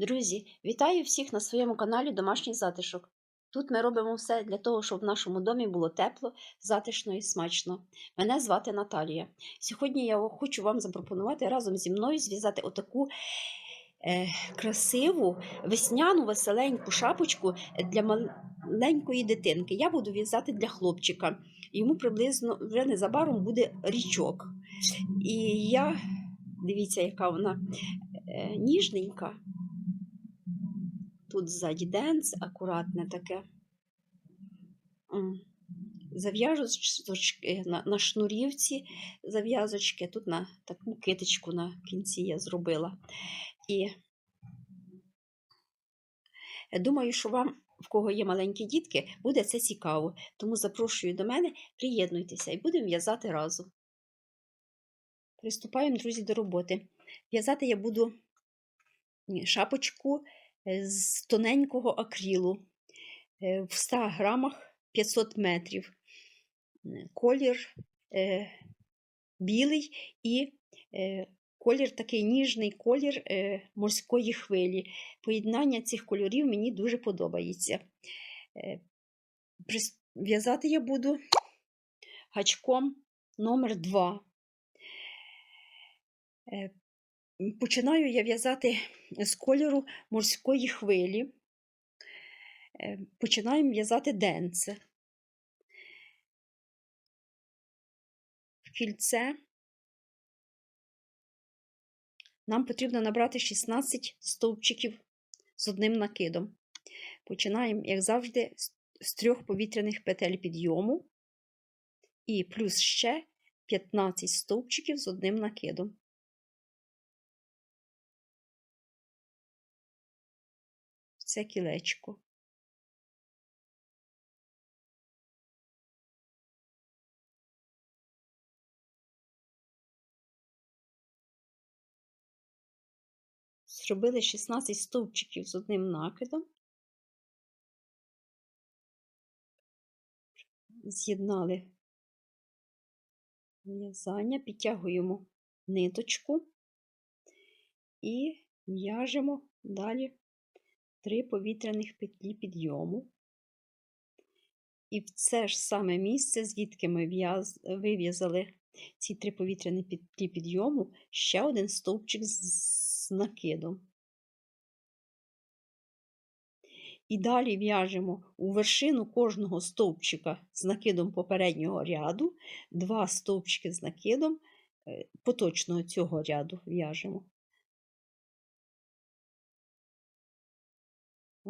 Друзі, вітаю всіх на своєму каналі Домашній затишок. Тут ми робимо все для того, щоб в нашому домі було тепло, затишно і смачно. Мене звати Наталія. Сьогодні я хочу вам запропонувати разом зі мною зв'язати отаку е, красиву весняну веселеньку шапочку для маленької дитинки. Я буду в'язати для хлопчика. Йому приблизно вже незабаром буде річок. І я, дивіться, яка вона е, ніжненька. Тут ззаді денц, акуратне таке. М. Зав'язочки на, на шнурівці зав'язочки. Тут на таку китичку на кінці я зробила. І думаю, що вам, в кого є маленькі дітки, буде це цікаво. Тому запрошую до мене, приєднуйтеся і будемо в'язати разом. Приступаємо, друзі, до роботи. В'язати я буду шапочку з тоненького акрилу е, в 100 грамах 500 метрів. Колір е, білий і е, колір такий ніжний колір е, морської хвилі. Поєднання цих кольорів мені дуже подобається. Е, В'язати я буду гачком номер 2 Е, Починаю я в'язати з кольору морської хвилі. Е, Починаємо в'язати денце. В кільце нам потрібно набрати 16 стовпчиків з одним накидом. Починаємо, як завжди, з трьох повітряних петель підйому і плюс ще 15 стовпчиків з одним накидом. Це кілечко. Зробили 16 стовпчиків з одним накидом, з'єднали в'язання, підтягуємо ниточку і в'яжемо далі три повітряних петлі підйому. І в це ж саме місце, звідки ми вив'язали ці три повітряні петлі підйому, ще один стовпчик з накидом. І далі в'яжемо у вершину кожного стовпчика з накидом попереднього ряду, два стовпчики з накидом е, поточного цього ряду в'яжемо.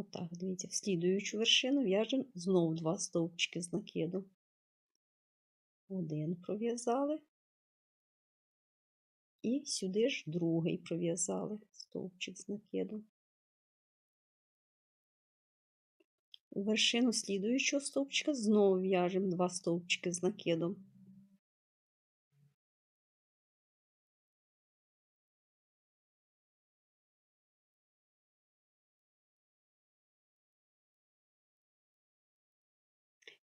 Отак, дивіться, в слідуючу вершину в'яжемо знову два стовпчики з накиду. Один пров'язали. І сюди ж другий пров'язали стовпчик з накиду. У вершину слідуючого стовпчика знову в'яжемо два стовпчики з накидом.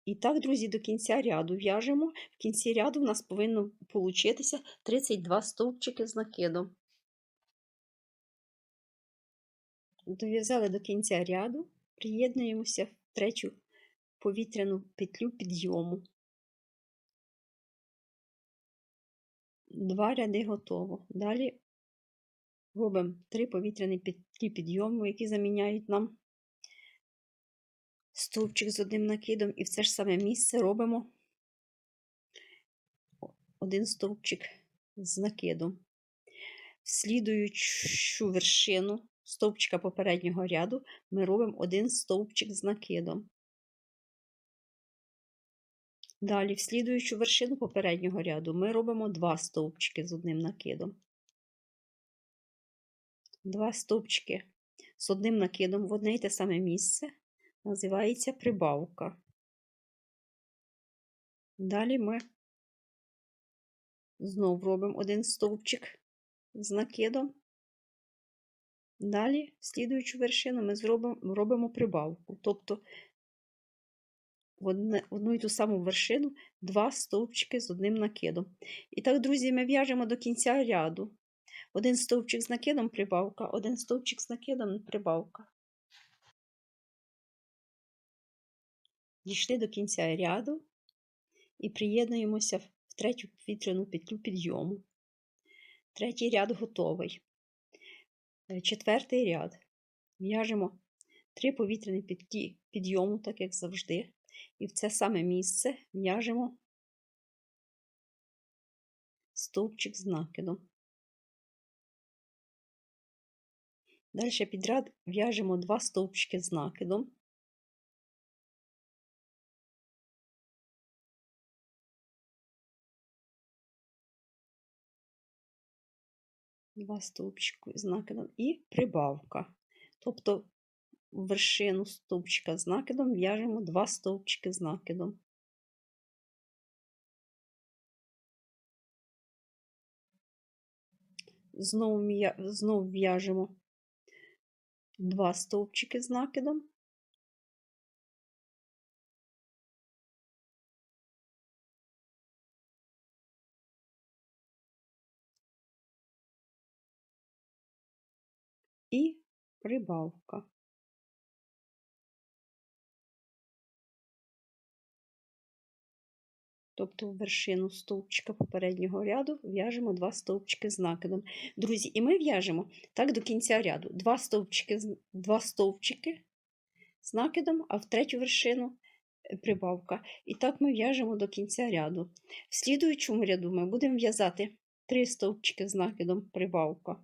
І так, друзі, до кінця ряду в'яжемо. В кінці ряду в нас повинно получитися 32 стовпчики з накидом. Дов'язали до кінця ряду, приєднуємося в третю повітряну петлю підйому. Два ряди готово. Далі робимо три повітряні петлі підйому, які заміняють нам стовпчик з одним накидом, і в це ж саме місце робимо один стовпчик з накидом. Слідуючу вершину стовпчика попереднього ряду ми робимо один стовпчик з накидом. Далі, в слідуючу вершину попереднього ряду ми робимо два стовпчики з одним накидом. Два стовпчики з одним накидом в одне й те саме місце називається прибавка. Далі ми знову робимо один стовпчик з накидом. Далі, слідуючу вершину, ми зробимо, робимо прибавку, тобто в одну і ту саму вершину два стовпчики з одним накидом. І так, друзі, ми в'яжемо до кінця ряду. один стовпчик з накидом прибавка, один стовпчик з накидом прибавка. Дійшли до кінця ряду і приєднуємося в третю повітряну петлю підйому. Третій ряд готовий. Е, Четвертий ряд. В'яжемо три повітряні петлі підйому, так як завжди. І в це саме місце в'яжемо стовпчик з накидом. Далі підряд в'яжемо два стовпчики з накидом. Два стовпчики з накидом і прибавка. Тобто вершину стовпчика з накидом в'яжемо два стовпчики з накидом. Знову, знову в'яжемо два стовпчики з накидом. І прибавка. Тобто в вершину стовпчика попереднього ряду в'яжемо два стовпчики з накидом. Друзі, і ми в'яжемо так до кінця ряду. Два стовпчики, два стовпчики з накидом, а в третю вершину е, прибавка. І так ми в'яжемо до кінця ряду. В слідуючому ряду ми будемо в'язати три стовпчики з накидом прибавка.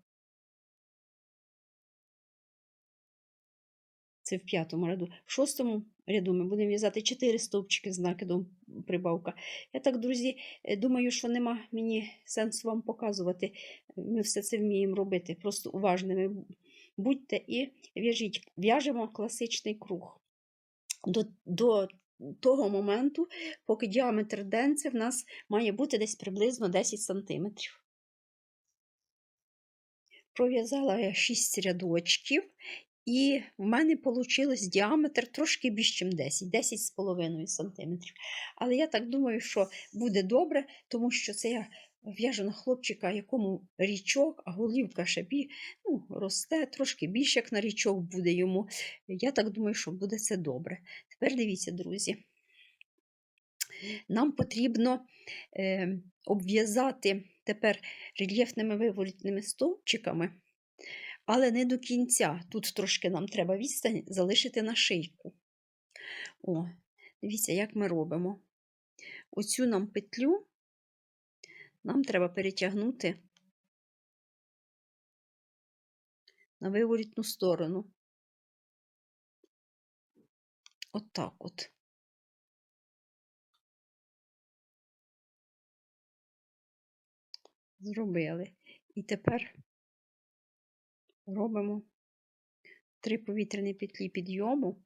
Це в п'ятому ряду. В шостому ряду ми будемо в'язати 4 стовпчики з накидом прибавка. Я так, друзі, е, думаю, що нема мені сенсу вам показувати. Ми все це вміємо робити. Просто уважними будьте і в'яжіть. В'яжемо класичний круг. До, до того моменту, поки діаметр денця в нас має бути десь приблизно 10 см. Пров'язала я 6 рядочків, і в мене вийшло діаметр трошки більше, ніж 10, 10,5 см. Але я так думаю, що буде добре, тому що це я в'яжу на хлопчика, якому річок, а голівка ще бі, ну, росте, трошки більше, як на річок буде йому. Я так думаю, що буде це добре. Тепер дивіться, друзі. Нам потрібно е, обв'язати тепер рельєфними виворітними стовпчиками, але не до кінця. Тут трошки нам треба відстань залишити на шийку. О, дивіться, як ми робимо. Оцю нам петлю нам треба перетягнути на виворітну сторону. Отак от. Зробили. І тепер робимо три повітряні петлі підйому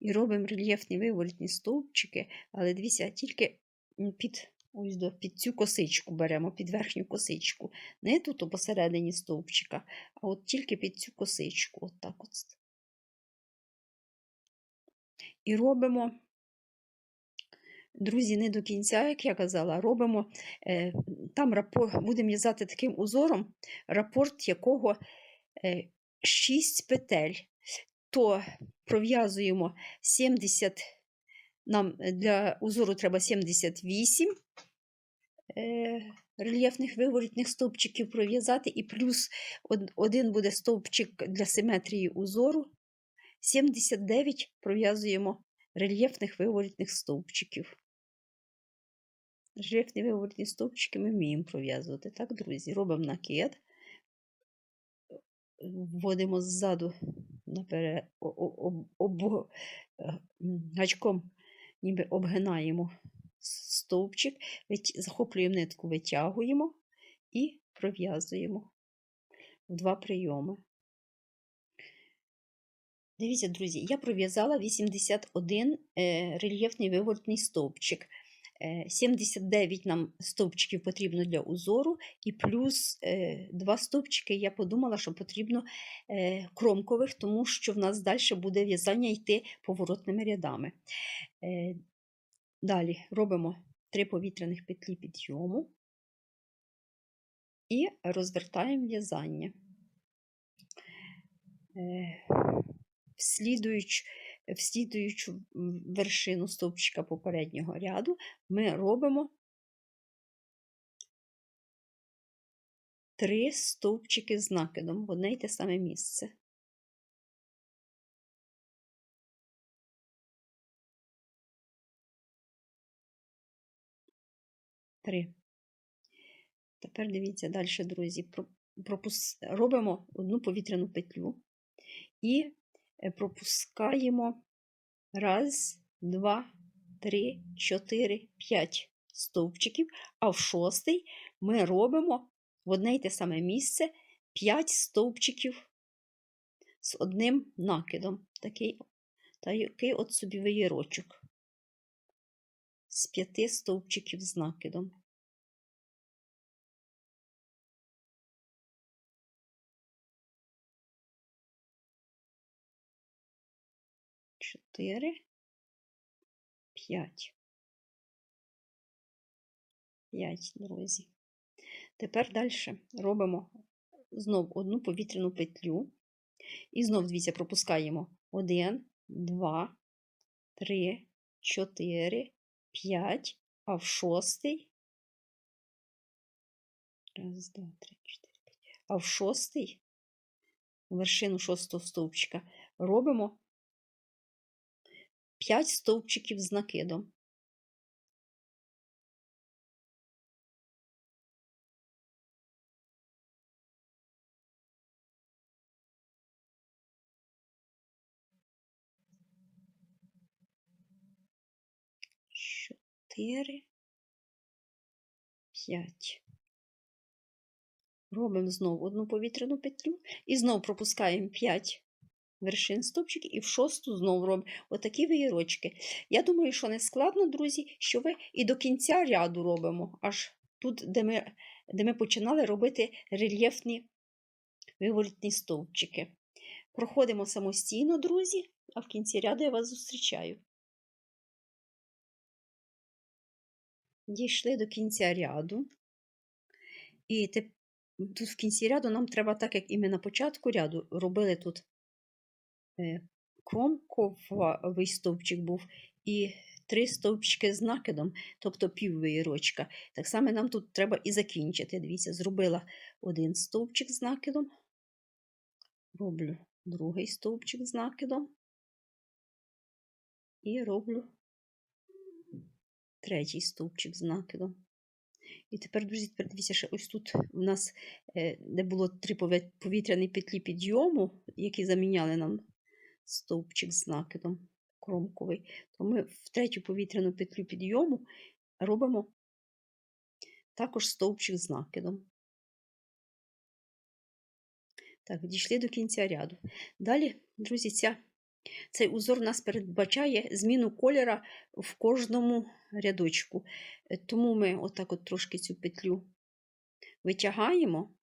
і робимо рельєфні виворітні стовпчики, але дивіться, тільки під, ось до, під цю косичку беремо, під верхню косичку. Не тут посередині стовпчика, а от тільки під цю косичку. От так от. І робимо. Друзі, не до кінця, як я казала, робимо е, там рапорт, будемо в'язати таким узором, рапорт якого е, 6 петель, то пров'язуємо 70, нам для узору треба 78 е, рельєфних виворітних стовпчиків пров'язати, і плюс один буде стовпчик для симетрії узору. 79 пров'язуємо рельєфних виворітних стовпчиків. Рельєфні виворітні стовпчики ми вміємо пров'язувати. Так, друзі, робимо накид, вводимо ззаду наперед, о- о- об, об, е, гачком ніби обгинаємо стовпчик, захоплюємо нитку, витягуємо і пров'язуємо в два прийоми. Дивіться, друзі, я пров'язала 81 е, рельєфний виворотний стовпчик. Е, 79 нам стовпчиків потрібно для узору, і плюс е, два стовпчики я подумала, що потрібно е, кромкових, тому що в нас далі буде в'язання йти поворотними рядами. Е, Далі робимо три повітряних петлі підйому. і розвертаємо в'язання. Е, В слідуючу, в слідуючу вершину стовпчика попереднього ряду ми робимо три стовпчики з накидом в одне й те саме місце. Три. Тепер дивіться далі, друзі. Пропус- Робимо одну повітряну петлю і пропускаємо раз, два, три, чотири, п'ять стовпчиків, а в шостий ми робимо в одне й те саме місце 5 стовпчиків з одним накидом. Такий, такий от собі виєрочок. З п'яти стовпчиків з накидом. Чотири, п'ять. П'ять, друзі. Тепер далі робимо знов одну повітряну петлю. І знов, дивіться, пропускаємо 1, 2, 3, 4, 5, а в шостий. Раз, два, три, чотири, п'ять. А в шостий, вершину шостого стовпчика, робимо 5 стовпчиків з накидом. Чотири, п'ять. Робимо знову одну повітряну петлю і знову пропускаємо 5 вершин стовпчиків і в шосту знову робимо отакі виєрочки. Я думаю, що не складно, друзі, що ви і до кінця ряду робимо, аж тут, де ми, де ми починали робити рельєфні виворітні стовпчики. Проходимо самостійно, друзі, а в кінці ряду я вас зустрічаю. Дійшли до кінця ряду. І тут в кінці ряду нам треба, так як і ми на початку ряду робили тут кромковий стовпчик був і три стовпчики з накидом, тобто піввиєрочка. Так само нам тут треба і закінчити. Дивіться, зробила один стовпчик з накидом, роблю другий стовпчик з накидом і роблю третій стовпчик з накидом. І тепер, друзі, тепер дивіться, що ось тут у нас, е, де було три повітряні петлі підйому, які заміняли нам стовпчик з накидом кромковий, то ми в третю повітряну петлю підйому робимо також стовпчик з накидом. Так, дійшли до кінця ряду. Далі, друзі, ця, цей узор у нас передбачає зміну кольора в кожному рядочку. Е, Тому ми отак от трошки цю петлю витягаємо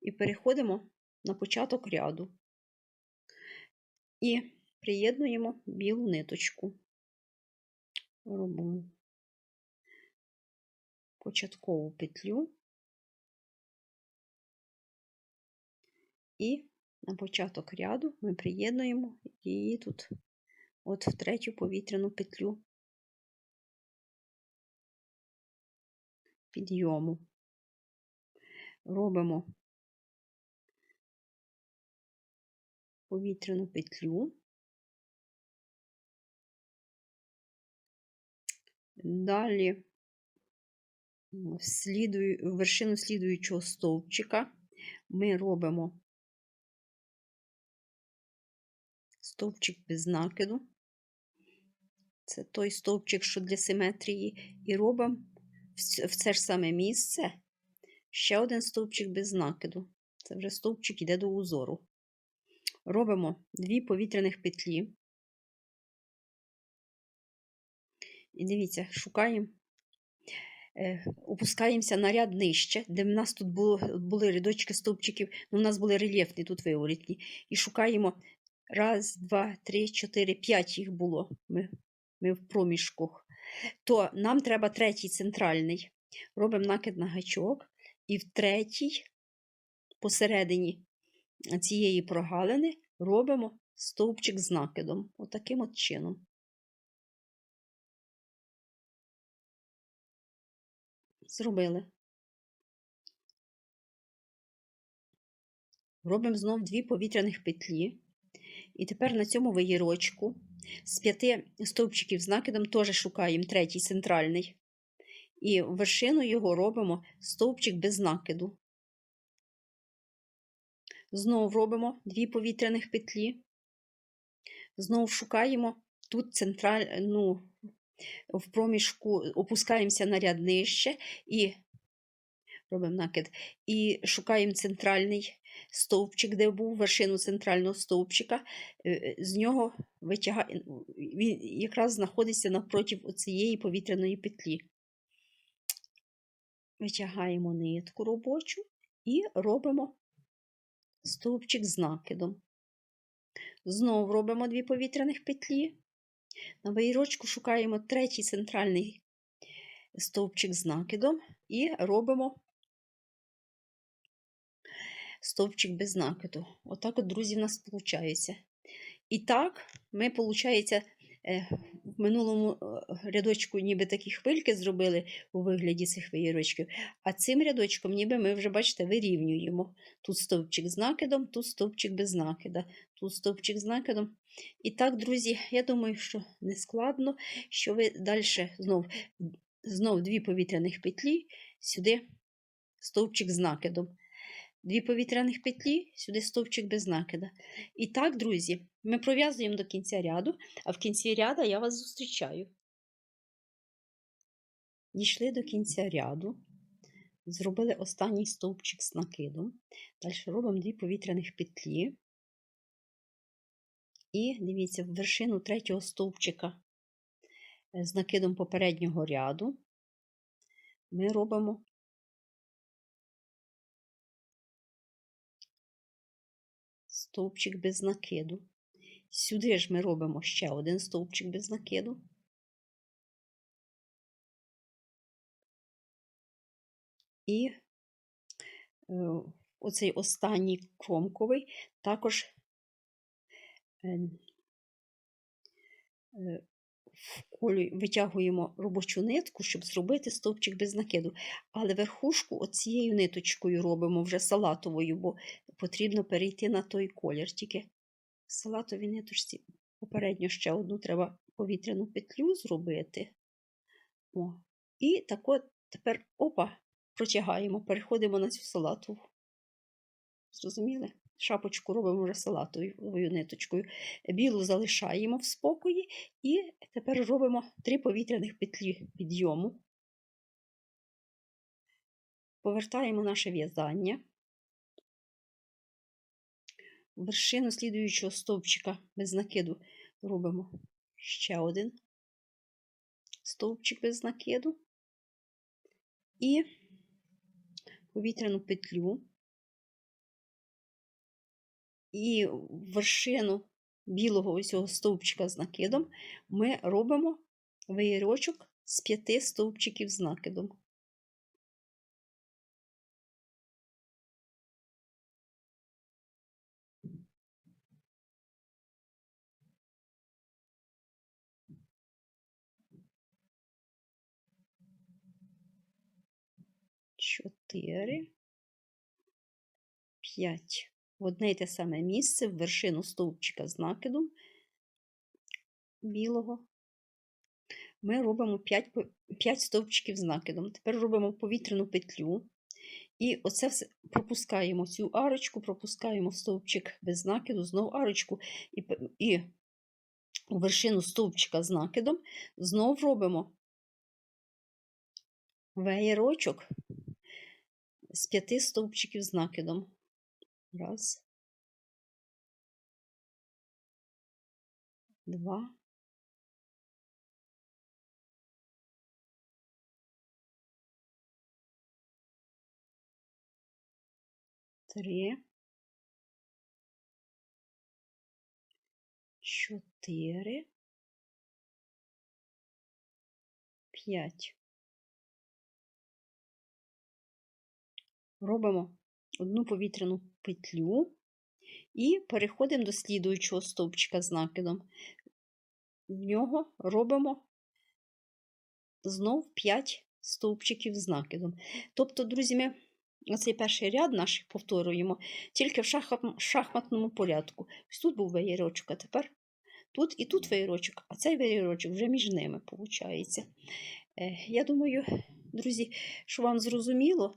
і переходимо на початок ряду. І приєднуємо білу ниточку. Робимо початкову петлю і на початок ряду ми приєднуємо її тут, от в третю повітряну петлю підйому. Робимо повітряну петлю. Далі слідую, вершину слідуючого стовпчика ми робимо стовпчик без накиду. Це той стовпчик, що для симетрії, і робимо в це ж саме місце ще один стовпчик без накиду. Це вже стовпчик йде до узору. Робимо дві повітряних петлі. І дивіться, шукаємо, е, опускаємося на ряд нижче, де в нас тут було, були рядочки стовпчиків, ну, в нас були рельєфні тут виворітні. І шукаємо раз, два, три, чотири, п'ять їх було. Ми, ми в проміжках. То нам треба третій центральний. Робимо накид на гачок І в третій, посередині цієї прогалини, робимо стовпчик з накидом. Отаким от чином. Зробили. Робимо знов дві повітряних петлі. І тепер на цьому виїрочку з п'яти стовпчиків з накидом теж шукаємо третій центральний. І вершину його робимо стовпчик без накиду. Знову робимо дві повітряних петлі. Знову шукаємо тут центральну в проміжку, опускаємося на ряд нижче і робимо накид. І шукаємо центральний стовпчик, де був вершину центрального стовпчика, е, з нього витягає, він якраз знаходиться навпроти цієї повітряної петлі. Витягаємо нитку робочу і робимо стовпчик з накидом. Знову робимо дві повітряних петлі. На виїрочку шукаємо третій центральний стовпчик з накидом і робимо стовпчик без накиду. Отак, от, друзі, в нас виходить. І так, ми, виходить, в минулому е, рядочку ніби такі хвильки зробили у вигляді цих виїрочків, а цим рядочком ніби ми вже, бачите, вирівнюємо. Тут стовпчик з накидом, тут стовпчик без накида, тут стовпчик з накидом. І так, друзі, я думаю, що не складно, що ви далі знов, знов дві повітряних петлі, сюди стовпчик з накидом дві повітряних петлі, сюди стовпчик без накида. І так, друзі, ми пров'язуємо до кінця ряду, а в кінці ряду я вас зустрічаю. Дійшли до кінця ряду, зробили останній стовпчик з накидом. Далі робимо дві повітряних петлі. І дивіться, в вершину третього стовпчика е, з накидом попереднього ряду ми робимо стовпчик без накиду. Сюди ж ми робимо ще один стовпчик без накиду. І е, оцей останній кромковий також е, е, витягуємо робочу нитку, щоб зробити стовпчик без накиду. Але верхушку оцією ниточкою робимо вже салатовою, бо потрібно перейти на той колір. Тільки в салатовій ниточці попередньо ще одну треба повітряну петлю зробити. О. І так от тепер опа, протягаємо, переходимо на цю салатову. Зрозуміли? Шапочку робимо вже салатовою ниточкою. Білу залишаємо в спокої, і тепер робимо три повітряних петлі підйому. Повертаємо наше в'язання. Вершину слідуючого стовпчика без накиду робимо. Ще один стовпчик без накиду. І повітряну петлю. І вершину білого ось цього стовпчика з накидом ми робимо виєрочок з п'яти стовпчиків з накидом. Чотири, п'ять в одне й те саме місце в вершину стовпчика з накидом білого. Ми робимо 5 5 стовпчиків з накидом. Тепер робимо повітряну петлю. І оце все пропускаємо цю арочку, пропускаємо стовпчик без накиду, знову арочку і і вершину стовпчика з накидом, знову робимо веєрочок з п'яти стовпчиків з накидом. Раз. Два. Три. Чотири. П'ять. Робимо одну повітряну петлю і переходимо до слідуючого стовпчика з накидом. В нього робимо знов 5 стовпчиків з накидом. Тобто, друзі, ми оцей перший ряд наш повторюємо тільки в шахматному порядку. Ось тут був веєрочок, а тепер тут і тут веєрочок, а цей веєрочок вже між ними виходить. Я думаю, друзі, що вам зрозуміло.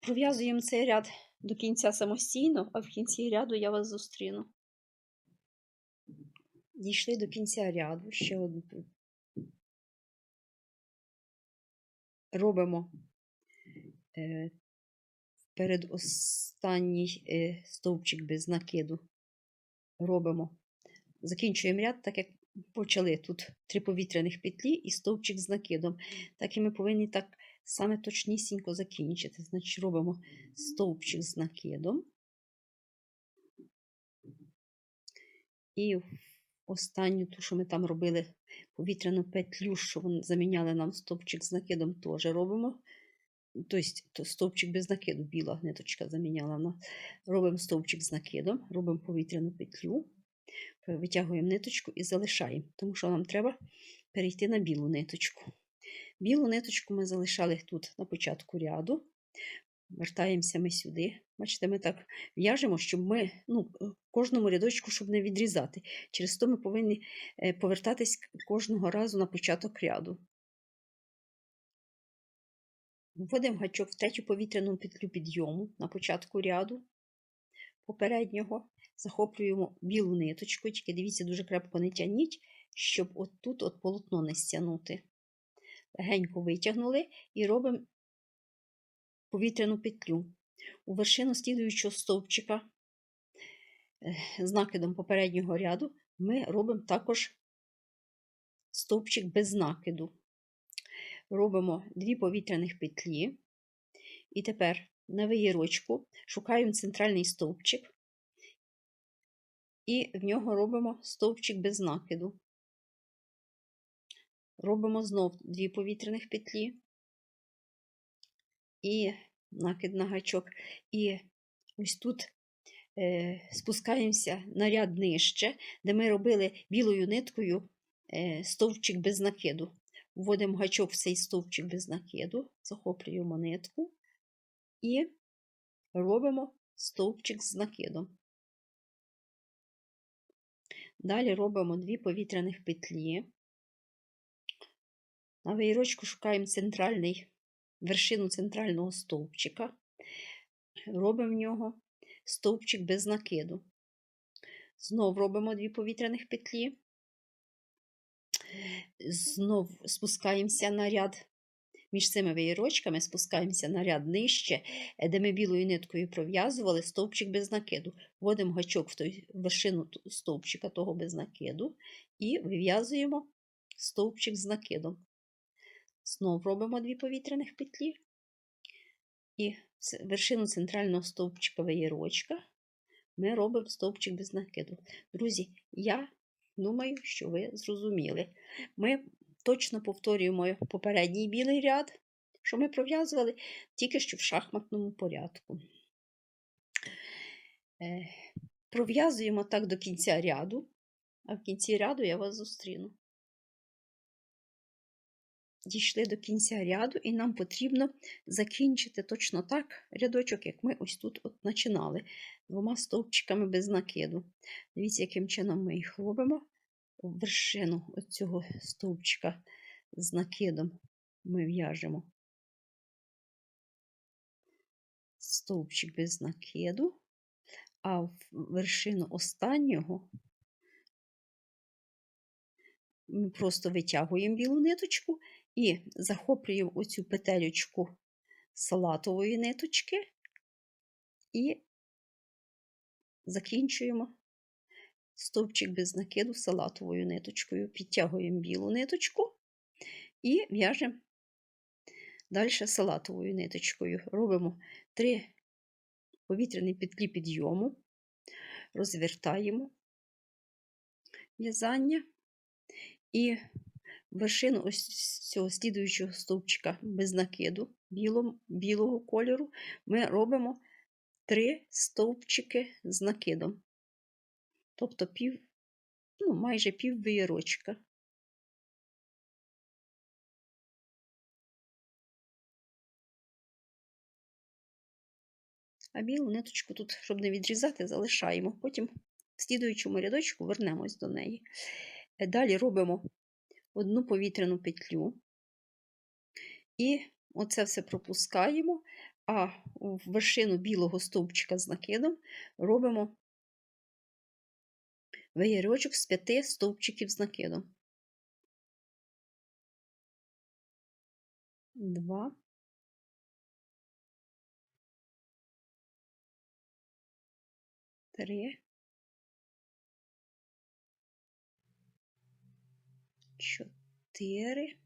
Пров'язуємо цей ряд до кінця самостійно, а в кінці ряду я вас зустріну. Дійшли до кінця ряду. Ще одну. Робимо е, передостанній е, стовпчик без накиду. Робимо. Закінчуємо ряд, так як почали тут три повітряних петлі і стовпчик з накидом. Так і ми повинні так саме точнісінько закінчити. Значить, робимо стовпчик з накидом. І останню ту, що ми там робили повітряну петлю, що заміняли нам стовпчик з накидом, теж робимо. Тобто стовпчик без накиду, біла ниточка заміняла. Робимо стовпчик з накидом, робимо повітряну петлю, витягуємо ниточку і залишаємо, тому що нам треба перейти на білу ниточку. Білу ниточку ми залишали тут на початку ряду. Вертаємося ми сюди. Бачите, ми так в'яжемо, щоб ми ну, кожному рядочку, щоб не відрізати. Через то ми повинні е, повертатись кожного разу на початок ряду. Вводимо гачок в третю повітряну петлю підйому на початку ряду попереднього. Захоплюємо білу ниточку, тільки дивіться, дуже крепко не тягніть, щоб от тут от полотно не стягнути. Легенько витягнули і робимо повітряну петлю. У вершину слідуючого стовпчика е, з накидом попереднього ряду ми робимо також стовпчик без накиду. Робимо дві повітряних петлі. І тепер на виєрочку шукаємо центральний стовпчик і в нього робимо стовпчик без накиду. Робимо знов дві повітряних петлі і накид на гачок. І ось тут е, спускаємося на ряд нижче, де ми робили білою ниткою е, стовпчик без накиду. Вводимо гачок в цей стовпчик без накиду, захоплюємо нитку і робимо стовпчик з накидом. Далі робимо дві повітряних петлі. На виєрочку шукаємо центральний, вершину центрального стовпчика, робимо в нього стовпчик без накиду. Знов робимо дві повітряних петлі, знов спускаємося на ряд між цими виєрочками, спускаємося на ряд нижче, де ми білою ниткою пров'язували стовпчик без накиду. Вводимо гачок в той вершину стовпчика того без накиду і вив'язуємо стовпчик з накидом. Знов робимо дві повітряних петлі і вершину центрального стовпчика виєрочка ми робимо стовпчик без накиду. Друзі, я думаю, що ви зрозуміли. Ми точно повторюємо попередній білий ряд, що ми пров'язували тільки що в шахматному порядку. Е, Пров'язуємо так до кінця ряду, а в кінці ряду я вас зустріну. Дійшли до кінця ряду, і нам потрібно закінчити точно так рядочок, як ми ось тут от починали, двома стовпчиками без накиду. Дивіться, яким чином ми їх робимо. Вершину цього стовпчика з накидом ми в'яжемо стовпчик без накиду, а в вершину останнього ми просто витягуємо білу ниточку і захоплюємо оцю петелючку салатової ниточки і закінчуємо стовпчик без накиду салатовою ниточкою. Підтягуємо білу ниточку і в'яжемо далі салатовою ниточкою. Робимо три повітряні петлі підйому, розвертаємо в'язання і вершину ось цього слідуючого стовпчика без накиду білом, білого кольору ми робимо три стовпчики з накидом. Тобто пів, ну, майже пів виєрочка. А білу ниточку тут, щоб не відрізати, залишаємо. Потім в слідуючому рядочку вернемось до неї. Далі робимо одну повітряну петлю. І оце все пропускаємо, а в вершину білого стовпчика з накидом робимо веєрочок з п'яти стовпчиків з накидом. Два. Три. Чотири.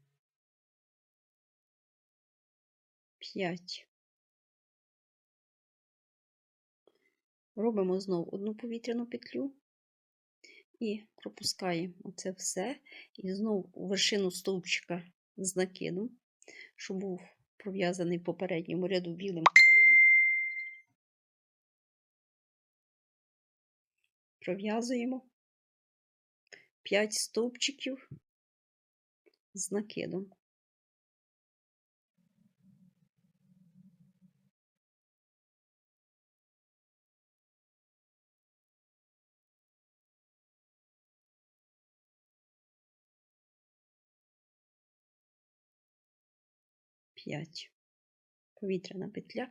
П'ять. Робимо знову одну повітряну петлю і пропускаємо оце все. І знову вершину стовпчика з накидом, що був пров'язаний попередньому ряду білим кольором. Пров'язуємо 5 стовпчиків з накидом. П'ять. Повітряна петля.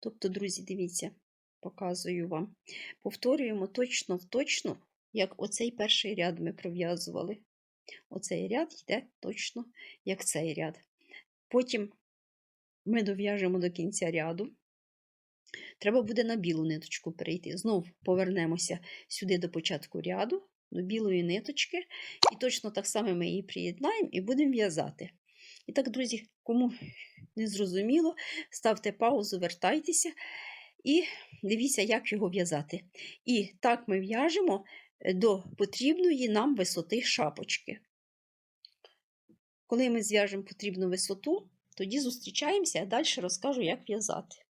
Тобто, друзі, дивіться, показую вам. Повторюємо точно в точно, як оцей перший ряд ми пров'язували. Оцей ряд йде точно, як цей ряд. Потім ми дов'яжемо до кінця ряду. Треба буде на білу ниточку перейти. Знов повернемося сюди до початку ряду, до білої ниточки. І точно так само ми її приєднаємо і будемо в'язати. І так, друзі, кому не зрозуміло, ставте паузу, вертайтеся і дивіться, як його в'язати. І так ми в'яжемо до потрібної нам висоти шапочки. Коли ми зв'яжемо потрібну висоту, тоді зустрічаємося, а далі розкажу, як в'язати.